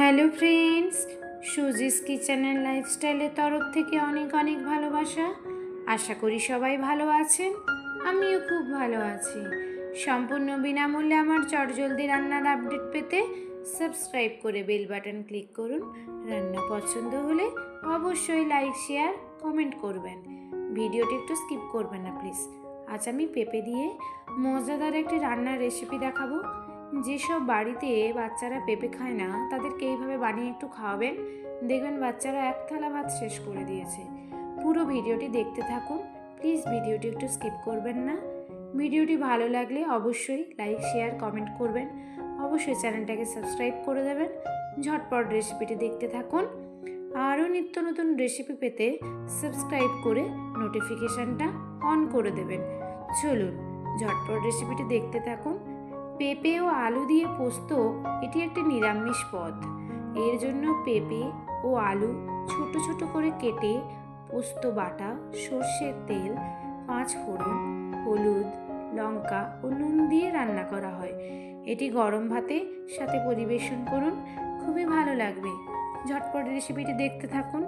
Hello friends, সুজিস কিচেনের লাইফস্টাইলের তরফ থেকে অনেক অনেক ভালোবাসা। আশা করি সবাই ভালো আছেন, আমিও খুব ভালো আছি। সম্পূর্ণ বিনামূল্যে আমার চটজলদি রান্নার আপডেট পেতে সাবস্ক্রাইব করে বেল বাটন ক্লিক করুন। রান্না পছন্দ হলে অবশ্যই লাইক, শেয়ার, কমেন্ট করবেন। ভিডিওটি একটু স্কিপ করবেন না, প্লিজ। আজ আমি পেঁপে দিয়ে মজাদার একটি রান্নার রেসিপি দেখাবো। যেসব বাড়িতে বাচ্চারা পেঁপে খায় না, তাদেরকে এইভাবে বানিয়ে একটু খাওয়াবেন। দেখবেন বাচ্চারা এক থালা ভাত শেষ করে দিয়েছে। পুরো ভিডিওটি দেখতে থাকুন। প্লিজ ভিডিওটি একটু স্কিপ করবেন না। ভিডিওটি ভালো লাগলে অবশ্যই লাইক, শেয়ার, কমেন্ট করবেন। অবশ্যই চ্যানেলটাকে সাবস্ক্রাইব করে দেবেন। ঝটপট রেসিপিটি দেখতে থাকুন। আরও নিত্য নতুন রেসিপি পেতে সাবস্ক্রাইব করে নোটিফিকেশানটা অন করে দেবেন। চলুন, ঝটপট রেসিপিটি দেখতে থাকুন। পেঁপে ও আলু দিয়ে পোস্ত এটি একটি নিরামিষ পদ। এর জন্য পেঁপে ও আলু ছোট ছোট করে কেটে পোস্ত বাটা, সর্ষের তেল, পাঁচ ফোড়ন, হলুদ, লঙ্কা ও নুন দিয়ে রান্না করা হয়। এটি গরম ভাতে সাথে পরিবেশন করুন। খুবই ভালো লাগবে। ঝটপট রেসিপিটি দেখতে থাকুন।